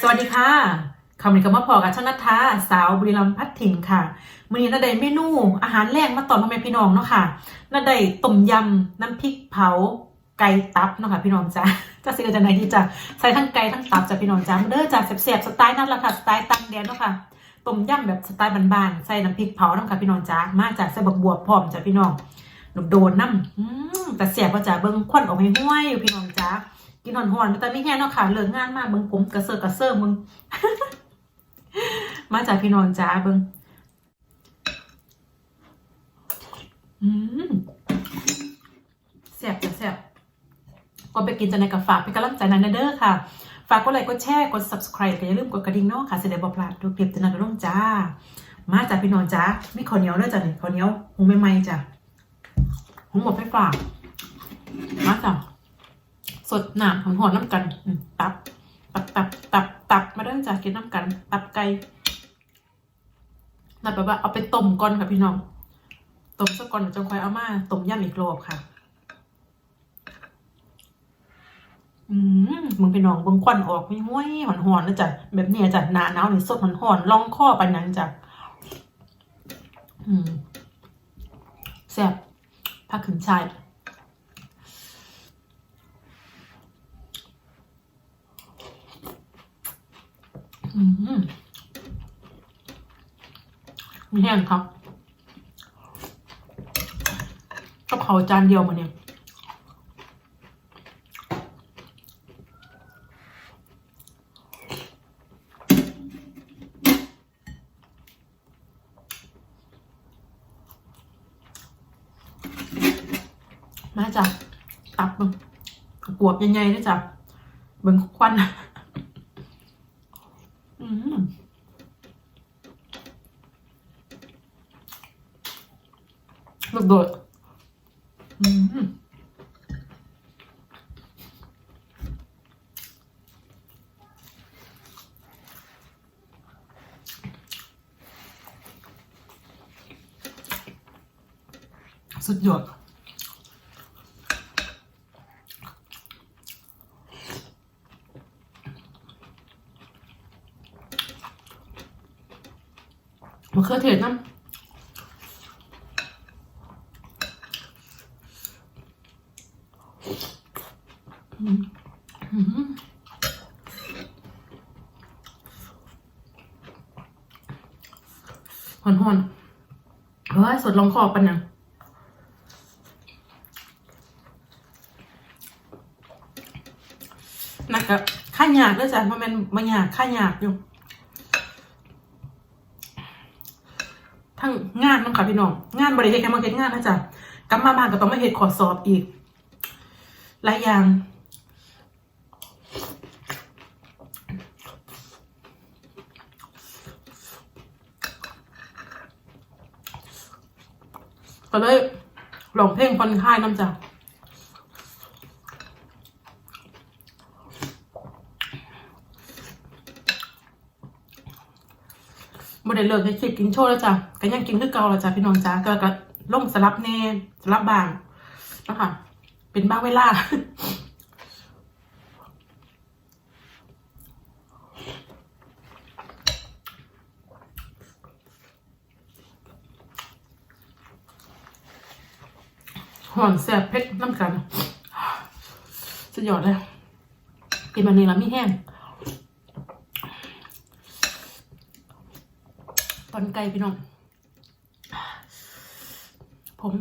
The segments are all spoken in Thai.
สวัสดีค่ะคำนี้ก็มาพอกับช่างนัทธาสาวบุรีรัมย์พัฒถิ่นค่ะมือนี้นาได้เมนูอาหารแรงมาตอนพ่อแม่พี่น้องเนาะค่ะนาได้ต้มยำน้ำพริกเผาไก่ตับเนาะค่ะพี่น้องจ้าจะสิเกิดจากไหนดีจ้ะใส่ทั้งไก่ทั้งตับจ้ะพี่น้องจ้าเด้อจ้าแซ่บๆสไตล์นั่นแหละค่ะสไตล์ตังแดนเนาะค่ะต้มยำแบบสไตล์บานๆใส่น้ำพริกเผาเนาะค่ะพี่น้องจ้ามาจากใส่บักบวบพร้อมจ้ะพี่น้องโดนน้ำแต่แซ่บว่าจ้าเบิ่งควันออกให้ห้วยอยู่พี่น้องจ้า กินหอนๆมันแต่ไม่แห้งเนาะค่ะเลิกงานมากเบิ่งผมกระเซาะกระเซิงมึง มาจากพี่นองจ้าเบิ่งอืมแซ่บจ้ะแซ่บก่อนไปกินจะในกับฝากเป็นกำลังใจนันเด้อค่ะ ฝากกดไลค์กดแชร์กด subscribe ก็อย่าลืมกดกระดิ่งเนาะค่ะจะได้บ่พลาดทุกคลิปจะนำไปลงจ้า มาจากพี่นองจ้ามีข้าวเหนียวด้วยจ้ะนี่ข้าวเหนียวหุงใหม่ๆจ้ะหุงหมดไปฝากมาจ้ะ สดหนามหอมหอนน้ำกัน ตับ ตับตับตับตับมาเริ่มจากกินน้ำกัน ตับไก่นัดแบบว่าเอาไปต้มก่อนค่ะพี่น้อง ต้มสักก่อนจะค่อยเอามาต้มย่ำอีกรอบค่ะ อืมมึงพี่น้องเบิ่งควันออกไม่ห้วยหอนหอนนะจ๊ะแบบนี้จ้ะหนาหนาวนี่สดหอนหอนล่องข้อไปนั้นจ้ะอืมแซ่บผักขึ้นชาย มมีแห้งครับกับเขาจานเดียวมาเนี่ยมาจ้ะตับมึงกวบยังไงนะจ๊ะเบิ่งควัน อืม ลูกโดดอืมสุดยอดมะเขือเทศน้ำอืมอืม หอนหอนเฮ้ยสดลองคอปันยังนักกะข้าหยากด้วยจ้ะมันเป็นมันหยากข้าหยากอยู่ทั้งงานน้องค่ะพี่น้องงานบริเวณแค่มาเก็ตงานนะจ๊ะกลับมาบ้านก็ต้องมาเห็ดขอสอบอีกหลายอย่าง เลยลองเพลงผ่อนคลายน้ำจ้ะบ่ได้เลิกให้คลิปกินโชว์แล้วจ้ะก็ยังกินคือเก่าแล้วจ้ะพี่น้องจ้ะก็ก็ลงสลับแน่สลับบางนะคะเป็นบางเวลา หอนแสบเผ็ดน้ำกันสุดยอดเลยกินมันนี้แล้วมีแห้งตอนไก่พี่น้องผม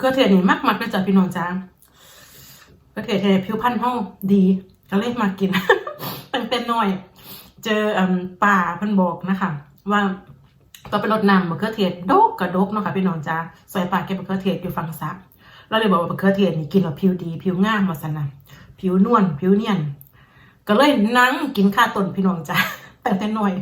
เขือเทศนี่มากมากเลยจ้ะพี่น้องจ้ามะเขือเทศผิวพรรณห้องดี ก็เลยมากินเป็นเป็นหน่อย เจอป่าพิ่นบอกนะคะ ว่าตอนไปรดน้ำมะเขือเทศดกกระดกเนาะค่ะพี่น้องจ้าซอยป่าเก็บมะเขือเทศอยู่ฝั่งซักเราเลยบอกว่ามะเขือเทศนี่กินแล้วผิวดี ผิวง่ามมาสนะผิวนวลผิวเนียน ก็เลยนั่งกินข้าวต้นพี่น้องจ้ะแต่แต่หน่อย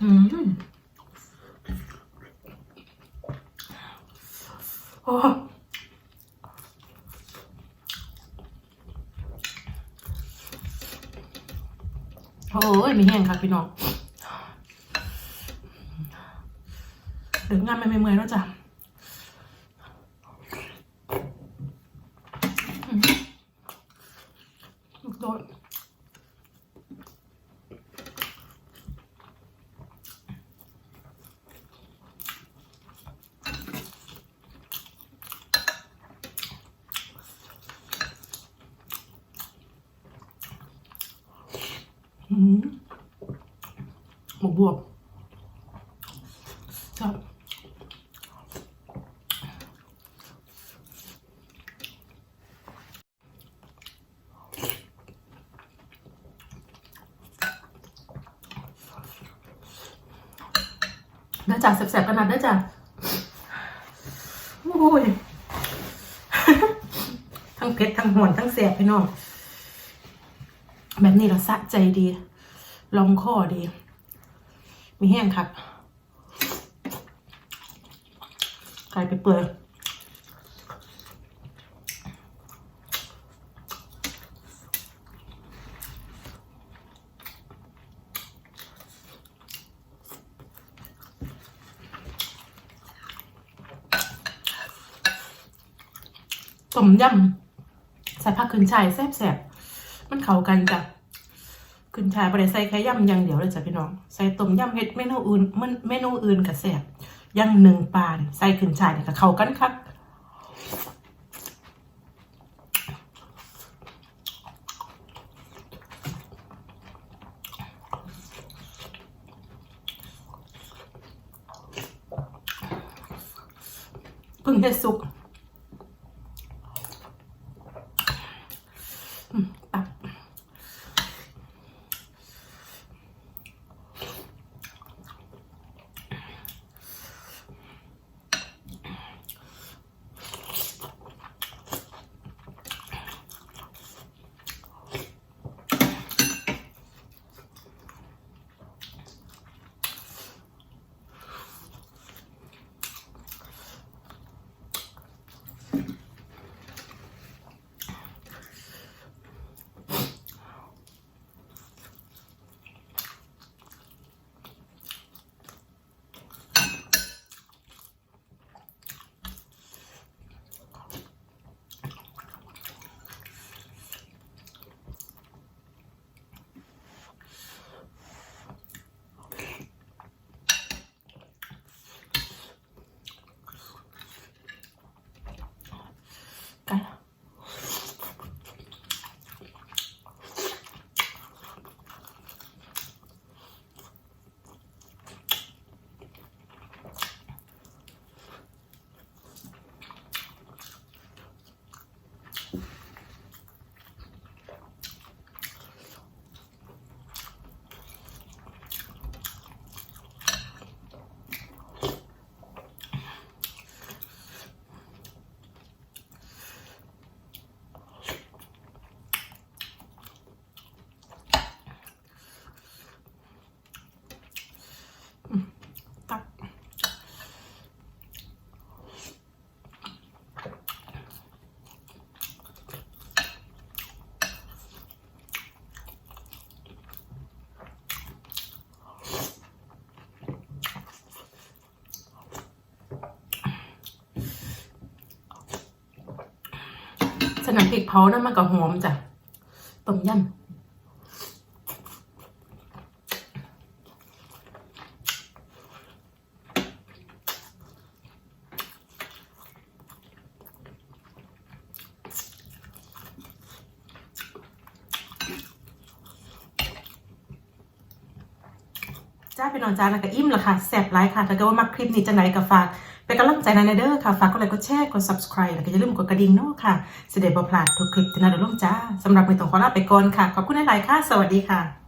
อืม โอ้โอ้ยมีแห้งค่ะพี่น้องเดี๋ยวงานไม่เมื่อยแล้วจ้ะอืมลูกโดดอืม หมกบวบชอบเด้จ้ะแสบๆขนาดเด้จ้ะโอ้ย ทั้งเผ็ดทั้งหอนทั้งแสบพี่น้อง แบบนี้เราสะใจดี ลองคอดี มีแห้งครับไก่ไปเปื่อยต้มยำใส่ผักขึ้นช่ายแซ่บๆ มันเข้ากันจ้ะขึ้นชายบริใส่แค่ยำอย่างเดียวเลยจ้ะพี่น้อง ใส่ต้มยำเฮ็ดเมนูอื่นเมนูอื่นกับแซ่บอยังหนึ่งปานใส่ขึ้นชายเนี่ยก็เข้ากันครับเพิ่งเฮ็ดสุก นามพริกเผานะมันก็หอมจ้ะต้มยำ จ้าไปนอนจ้าแล้วก็อิ่มแล้วค่ะแซ่บไลค์ค่ะถ้าเกิดว่ามักคลิปนี้จะไหนก็ฝากเป็นกำลังใจในเด้อค่ะ ฝากกดไลค์กดแชร์กด subscribe แล้วก็อย่าลืมกดกระดิ่งเนาะค่ะเสด็จบ่พลาดทุกคลิปที่น่าดลงจ้าสำหรับมือตรงขอลาไปก่อนค่ะ ขอบคุณหลายๆค่ะ สวัสดีค่ะ